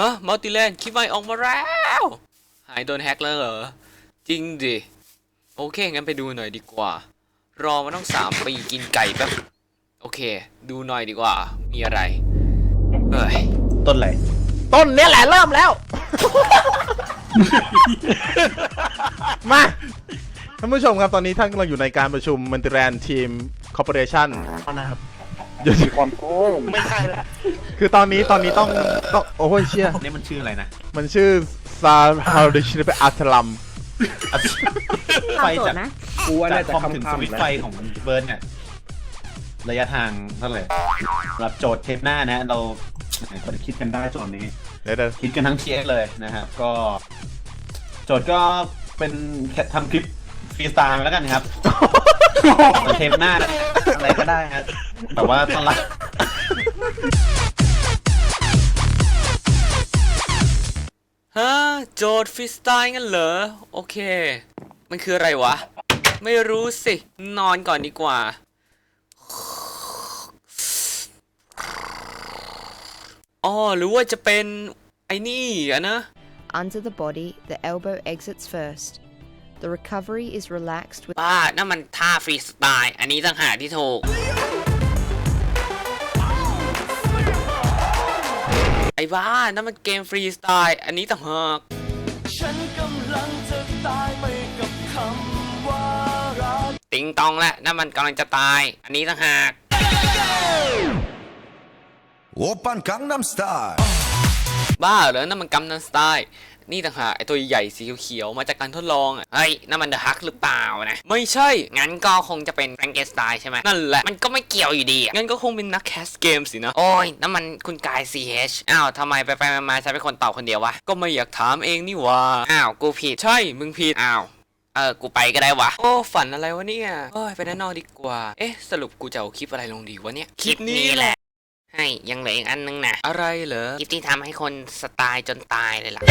ฮะมัลติแลนคลิปใหม่ออกมาแล้ว หายโดนแฮกแล้วเหรอ จริงดิ โอเค งั้นไปดูหน่อยดีกว่า รอมาต้องสามปีกินไก่แป๊บ โอเค ดูหน่อยดีกว่า มีอะไร เฮ้ย ต้นอะไร ต้นเนี้ยแหละเริ่มแล้ว มา ท่านผู้ชมครับ ตอนนี้ท่านกำลังอยู่ในการประชุมมันติแรนทีมคอร์ปอเรชั่นนะครับ อยู่ที่ความโกงไม่ใช่แล้ว คือตอนนี้ตอนนี้ต้องต้องโอ้ยเชี่ยนี่มันชื่ออะไรนะมันชื่อซาฮาริชินเปอัตลัมไฟจากนะกูว่าจาน่ากจะคอมถึงสคำวิตช์ๆไฟนะของเบิร์นเนี่ยระยะทางเท่าไหร่สำหรับโจทย์เทปหน้านะ เราก็คิดกันได้โจทย์นี้ เดี๋ยวเดี๋ยวคิดกันทั้งเทียเลยนะครับ ก็ โจทย์ก็เป็นแค่ทำคลิปฟรีสไตล์แล้วกันครับส่วนเทปหน้า อะไรก็ได้ครับแต่ว่าตอนละ โจทย์ฟรีสไตล์งั้นเหรอ โอเค มันคืออะไรวะ ไม่รู้สิ นอนก่อนดีกว่า อ๋อ หรือว่าจะเป็นไอ้นี่อะนะ Under the body, the elbow exits first. The recovery is relaxed with บ้านั่นมันท่าฟรีสไตล์ อันนี้ต่างหากที่ถูก ไอ้บ้านั่นมันเกมฟรีสไตล์อันนี้ต่างหากติงตองและนั่นมันกำลังจะตาย อันนี้ต่างหากโอปันกังนัมสไตล์บ้าเหรอนั่นมันกังนัมสไตล์ นี่ต่างหากไอตัวใหญ่สีเขียวๆมาจากการทดลองอะเฮ้ยนั่นมันเดอะฮักหรือเปล่านะ ไม่ใช่ งั้นก็คงจะเป็นแฟรงเกสไตน์ใช่ไหมนั่นแหละ มันก็ไม่เกี่ยวอยู่ดีอะงั้นก็คงเป็นนักแคสเกมสินะ โอ้ยนั่นมันคุณกาย CH อ้าวทำไมไปไปมาๆฉันเป็นคนตอบคนเดียววะ ก็ไม่อยากถามเองนี่ว่าอ้าว กูผิด ใช่ มึงผิด อ้าวเออ กูไปก็ได้วะ โอ้ ฝันอะไรวะเนี่ย โอ้ย ไปด้านนอกดีกว่า เอ๊ะ สรุปกูจะเอาคลิปอะไรลงดีวะเนี่ย คลิปนี้แหละ ให้ยังเหลืออีกอันนึงนะอะไรเหรอกิปที่ทำให้คนสไตล์จนตายเลยล่ะ